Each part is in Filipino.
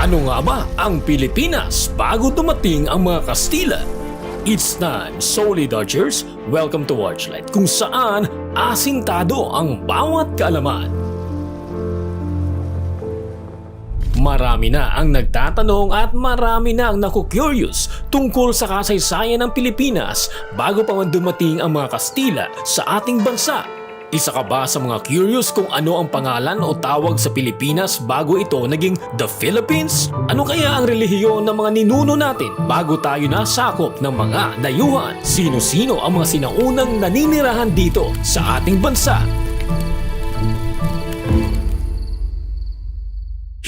Ano nga ba ang Pilipinas bago dumating ang mga Kastila? It's time, Solid Archers, welcome to Watchlight kung saan asintado ang bawat kaalaman. Marami na ang nagtatanong at marami na ang naku-curious tungkol sa kasaysayan ng Pilipinas bago pa man dumating ang mga Kastila sa ating bansa. Isa ka ba sa mga curious kung ano ang pangalan o tawag sa Pilipinas bago ito naging The Philippines? Ano kaya ang relihiyon ng mga ninuno natin bago tayo nasakop ng mga dayuhan? Sino-sino ang mga sinaunang naninirahan dito sa ating bansa?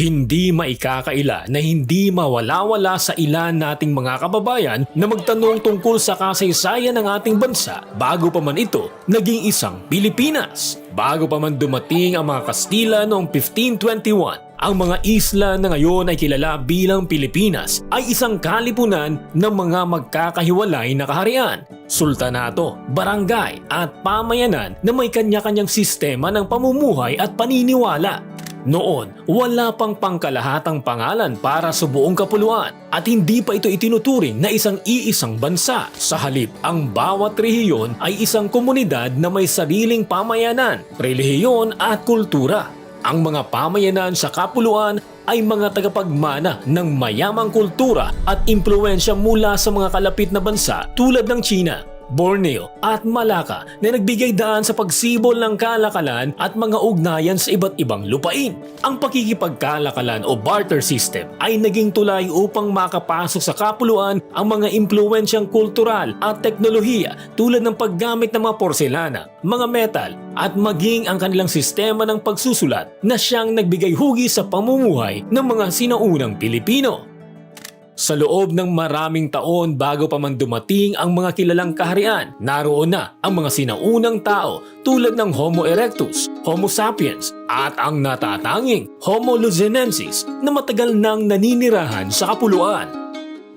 Hindi maikakaila na hindi mawala-wala sa ilan nating mga kababayan na magtanong tungkol sa kasaysayan ng ating bansa bago pa man ito naging isang Pilipinas. Bago pa man dumating ang mga Kastila noong 1521, ang mga isla na ngayon ay kilala bilang Pilipinas ay isang kalipunan ng mga magkakahiwalay na kaharian, sultanato, barangay at pamayanan na may kanya-kanyang sistema ng pamumuhay at paniniwala. Noon, wala pang pangkalahatang pangalan para sa buong kapuluan at hindi pa ito itinuturing na isang iisang bansa. Sa halip, ang bawat rehiyon ay isang komunidad na may sariling pamayanan, relihiyon at kultura. Ang mga pamayanan sa kapuluan ay mga tagapagmana ng mayamang kultura at impluensya mula sa mga kalapit na bansa tulad ng China, Borneo at Malacca na nagbigay daan sa pagsibol ng kalakalan at mga ugnayan sa iba't ibang lupain. Ang pakikipagkalakalan o barter system ay naging tulay upang makapasok sa kapuluan ang mga impluensyang kultural at teknolohiya tulad ng paggamit ng mga porselana, mga metal at maging ang kanilang sistema ng pagsusulat na siyang nagbigay hugi sa pamumuhay ng mga sinaunang Pilipino. Sa loob ng maraming taon bago pa man dumating ang mga kilalang kaharian, naroon na ang mga sinaunang tao tulad ng Homo erectus, Homo sapiens at ang natatanging Homo luzonensis na matagal nang naninirahan sa kapuluan.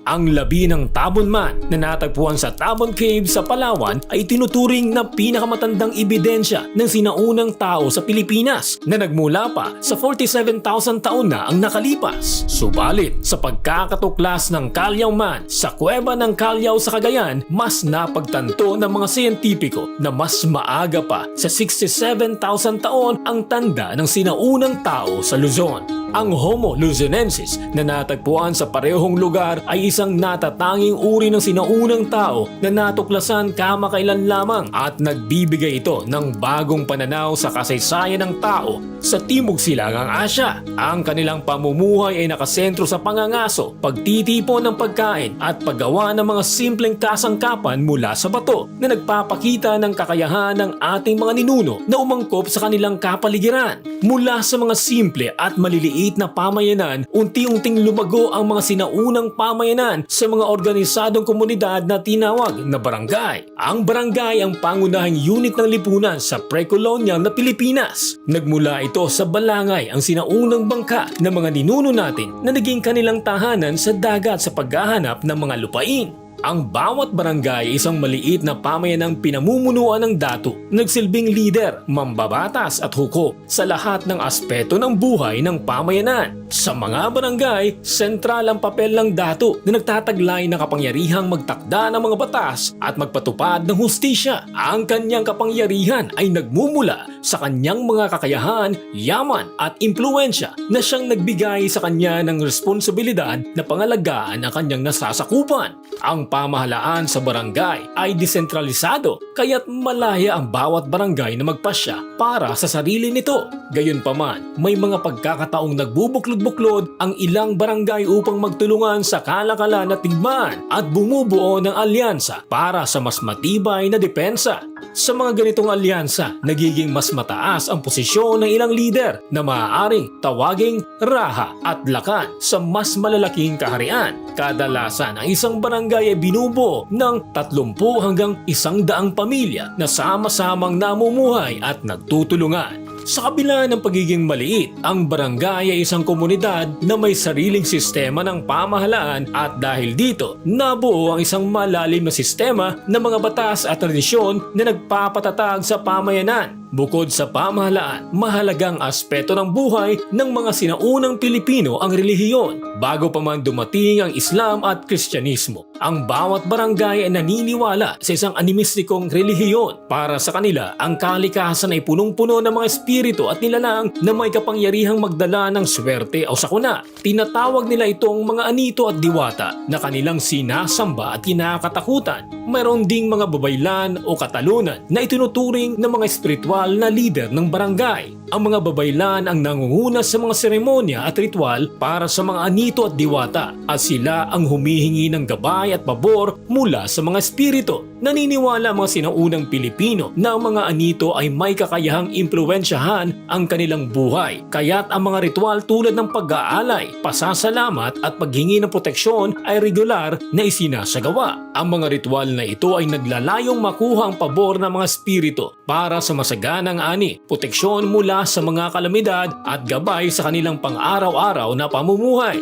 Ang labi ng Tabon Man na natagpuan sa Tabon Cave sa Palawan ay tinuturing na pinakamatandang ebidensya ng sinaunang tao sa Pilipinas na nagmula pa sa 47,000 taon na ang nakalipas. Subalit sa pagkakatuklas ng Kalyaw Man sa kuweba ng Kalyaw sa Cagayan, mas napagtanto ng mga siyentipiko na mas maaga pa sa 67,000 taon ang tanda ng sinaunang tao sa Luzon. Ang Homo luzonensis na natagpuan sa parehong lugar ay isang natatanging uri ng sinaunang tao na natuklasan kamakailan lamang at nagbibigay ito ng bagong pananaw sa kasaysayan ng tao sa Timog Silangang Asya. Ang kanilang pamumuhay ay nakasentro sa pangangaso, pagtitipon ng pagkain at paggawa ng mga simpleng kasangkapan mula sa bato na nagpapakita ng kakayahan ng ating mga ninuno na umangkop sa kanilang kapaligiran. Mula sa mga simple at maliliit na pamayanan, unti-unting lumago ang mga sinaunang pamayanan sa mga organisadong komunidad na tinawag na barangay. Ang barangay ang pangunahing unit ng lipunan sa pre-colonial na Pilipinas. Nagmula ito sa balangay ang sinaunang bangka ng mga ninuno natin na naging kanilang tahanan sa dagat sa paghahanap ng mga lupain. Ang bawat barangay ay isang maliit na pamayanang pinamumunuan ng datu, nagsilbing leader, mambabatas at hukom sa lahat ng aspeto ng buhay ng pamayanan. Sa mga barangay, sentral ang papel ng datu na nagtataglay ng kapangyarihang magtakda ng mga batas at magpatupad ng hustisya. Ang kanyang kapangyarihan ay nagmumula sa kanyang mga kakayahan, yaman at impluensya na siyang nagbigay sa kanya ng responsibilidad na pangalagaan ang kanyang nasasakupan. Ang pamahalaan sa barangay ay desentralisado kaya't malaya ang bawat barangay na magpasya para sa sarili nito. Gayunpaman, may mga pagkakataong nagbubuklod-buklod ang ilang barangay upang magtulungan sa kalakalan at tigman at bumubuo ng alyansa para sa mas matibay na depensa. Sa mga ganitong alyansa, nagiging mas mataas ang posisyon ng ilang lider na maaaring tawaging raha at lakan sa mas malalaking kaharian. Kadalasan ang isang barangay ay binubuo ng 30 hanggang 100 pamilya na sama-samang namumuhay at nagtutulungan. Sa kabila ng pagiging maliit, ang barangay ay isang komunidad na may sariling sistema ng pamahalaan at dahil dito, nabuo ang isang malalim na sistema ng mga batas at tradisyon na nagpapatatag sa pamayanan. Bukod sa pamahalaan, mahalagang aspeto ng buhay ng mga sinaunang Pilipino ang relihiyon bago pa man dumating ang Islam at Kristyanismo. Ang bawat barangay ay naniniwala sa isang animistikong relihiyon. Para sa kanila, ang kalikasan ay punong-puno ng mga espiritu at nilalang na may kapangyarihang magdala ng swerte o sakuna. Tinatawag nila itong mga anito at diwata na kanilang sinasamba at kinakatakutan. Mayroon ding mga babaylan o katalunan na itinuturing ng mga espiritual na leader ng barangay. Ang mga babaylan ang nangunguna sa mga seremonya at ritual para sa mga anito at diwata at sila ang humihingi ng gabay at pabor mula sa mga espiritu. Naniniwala mga sinaunang Pilipino na ang mga anito ay may kakayahang impluensyahan ang kanilang buhay. Kaya't ang mga ritual tulad ng pag-aalay, pasasalamat at paghingi ng proteksyon ay regular na isinasagawa. Ang mga ritual na ito ay naglalayong makuha ang pabor ng mga espiritu para sa masaganang ani, proteksyon mula sa mga kalamidad at gabay sa kanilang pang-araw-araw na pamumuhay.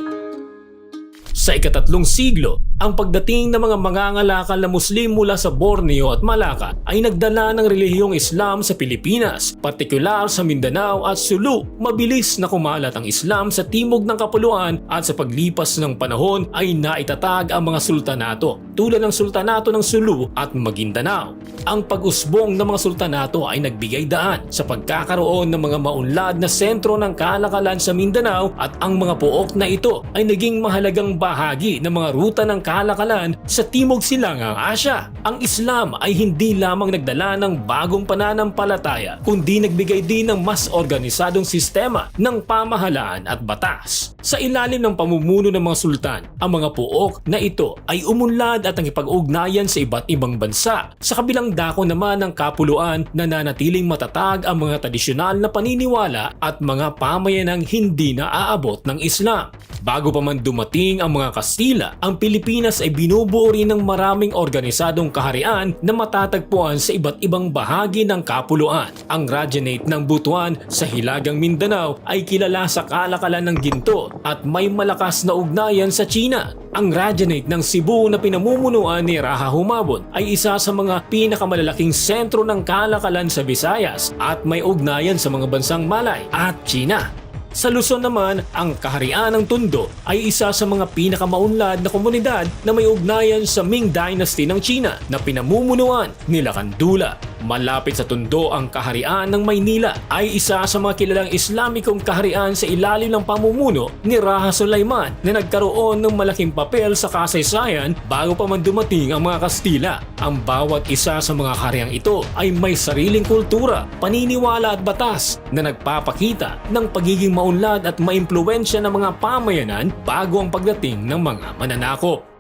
Sa ikatatlong siglo, ang pagdating ng mga mangangalakal na Muslim mula sa Borneo at Malacca ay nagdala ng relihiyong Islam sa Pilipinas, partikular sa Mindanao at Sulu. Mabilis na kumalat ang Islam sa timog ng kapuluan at sa paglipas ng panahon ay naitatag ang mga sultanato tulad ng Sultanato ng Sulu at Maguindanao. Ang pag-usbong ng mga sultanato ay nagbigay daan sa pagkakaroon ng mga maunlad na sentro ng kalakalan sa Mindanao at ang mga pook na ito ay naging mahalagang bahagi ng mga ruta ng kalakalan sa Timog Silangang Asya. Ang Islam ay hindi lamang nagdala ng bagong pananampalataya, kundi nagbigay din ng mas organisadong sistema ng pamahalaan at batas. Sa ilalim ng pamumuno ng mga sultan, ang mga puok na ito ay umunlad at ang ipag-ugnayan sa iba't ibang bansa. Sa kabilang dako naman ng kapuluan, nananatiling matatag ang mga tradisyonal na paniniwala at mga pamayanang hindi na aabot ng Islam. Bago pa man dumating ang mga Kastila, ang Pilipinas ay binubuo rin ng maraming organisadong kaharian na matatagpuan sa iba't ibang bahagi ng kapuluan. Ang Rajanate ng Butuan sa Hilagang Mindanao ay kilala sa kalakalan ng ginto at may malakas na ugnayan sa China. Ang Rajanate ng Cebu na pinamumunuan ni Raha Humabon ay isa sa mga pinakamalalaking sentro ng kalakalan sa Visayas at may ugnayan sa mga bansang Malay at China. Sa Luzon naman, ang Kaharian ng Tondo ay isa sa mga pinakamaunlad na komunidad na may ugnayan sa Ming Dynasty ng China na pinamumunuan nila Kandula. Malapit sa Tondo ang Kaharian ng Maynila ay isa sa mga kilalang Islamikong kaharian sa ilalim ng pamumuno ni Raha Sulaiman na nagkaroon ng malaking papel sa kasaysayan bago pa man dumating ang mga Kastila. Ang bawat isa sa mga kahariang ito ay may sariling kultura, paniniwala at batas na nagpapakita ng pagiging maunlad at maimpluwensya ng mga pamayanan bago ang pagdating ng mga mananakop.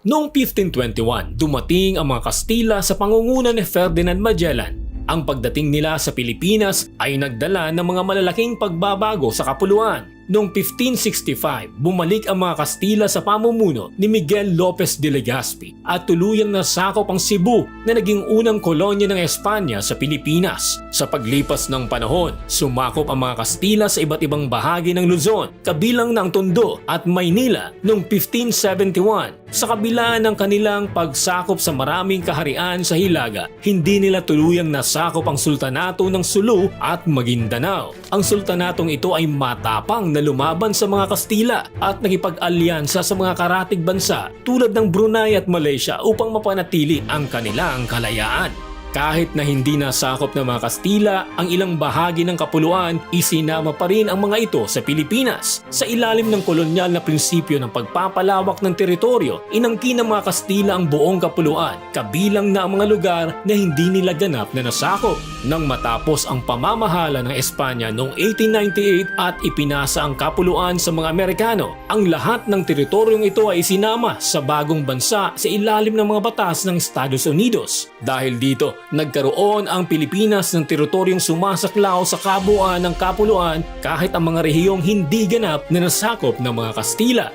Noong 1521, dumating ang mga Kastila sa pangunguna ni Ferdinand Magellan. Ang pagdating nila sa Pilipinas ay nagdala ng mga malalaking pagbabago sa kapuluan. Noong 1565, bumalik ang mga Kastila sa pamumuno ni Miguel Lopez de Legazpi at tuluyang nasakop ang Cebu na naging unang kolonya ng Espanya sa Pilipinas. Sa paglipas ng panahon, sumakop ang mga Kastila sa iba't ibang bahagi ng Luzon, kabilang ng Tondo at Maynila noong 1571. Sa kabila ng kanilang pagsakop sa maraming kaharian sa Hilaga, hindi nila tuluyang nasakop ang sultanato ng Sulu at Maguindanao. Ang sultanatong ito ay matapang na lumaban sa mga Kastila at nakipag-alyansa sa mga karatig bansa tulad ng Brunei at Malaysia upang mapanatili ang kanilang kalayaan. Kahit na hindi nasakop ng mga Kastila ang ilang bahagi ng kapuluan, isinama pa rin ang mga ito sa Pilipinas. Sa ilalim ng kolonyal na prinsipyo ng pagpapalawak ng teritoryo, inangkin ng mga Kastila ang buong kapuluan, kabilang na ang mga lugar na hindi nila ganap na nasakop. Nang matapos ang pamamahala ng Espanya noong 1898 at ipinasa ang kapuluan sa mga Amerikano, ang lahat ng teritoryong ito ay isinama sa bagong bansa sa ilalim ng mga batas ng Estados Unidos. Dahil dito, nagkaroon ang Pilipinas ng teritoryong sumasaklaw sa kabuuan ng kapuluan kahit ang mga rehiyong hindi ganap na nasakop ng mga Kastila.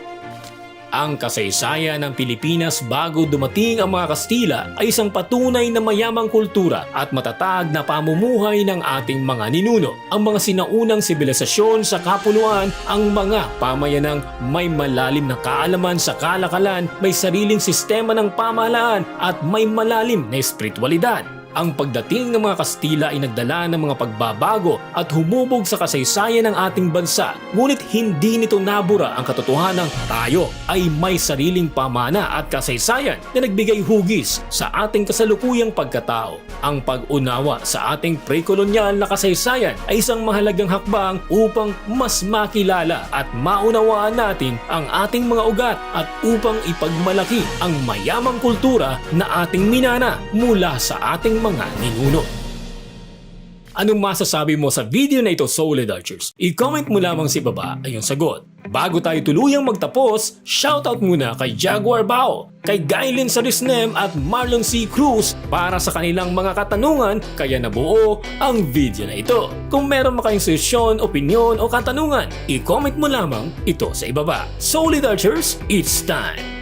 Ang kasaysayan ng Pilipinas bago dumating ang mga Kastila ay isang patunay na mayamang kultura at matatag na pamumuhay ng ating mga ninuno. Ang mga sinaunang sibilisasyon sa kapuluan, ang mga pamayanang may malalim na kaalaman sa kalakalan, may sariling sistema ng pamahalaan at may malalim na espiritualidad. Ang pagdating ng mga Kastila ay nagdala ng mga pagbabago at humubog sa kasaysayan ng ating bansa. Ngunit hindi nito nabura ang katotohanan tayo ay may sariling pamana at kasaysayan na nagbigay hugis sa ating kasalukuyang pagkatao. Ang pag-unawa sa ating pre-kolonyal na kasaysayan ay isang mahalagang hakbang upang mas makilala at maunawaan natin ang ating mga ugat at upang ipagmalaki ang mayamang kultura na ating minana mula sa ating mga ninuno. Anong masasabi mo sa video na ito, Solid Archers? I-comment mo lamang si baba ay yung sagot. Bago tayo tuluyang magtapos, shoutout muna kay Jaguar Bao, kay Gailin Sarisnem at Marlon C. Cruz para sa kanilang mga katanungan kaya nabuo ang video na ito. Kung meron mo kayong suggestion, opinion o katanungan, i-comment mo lamang ito sa ibaba. Solid Archers, it's time!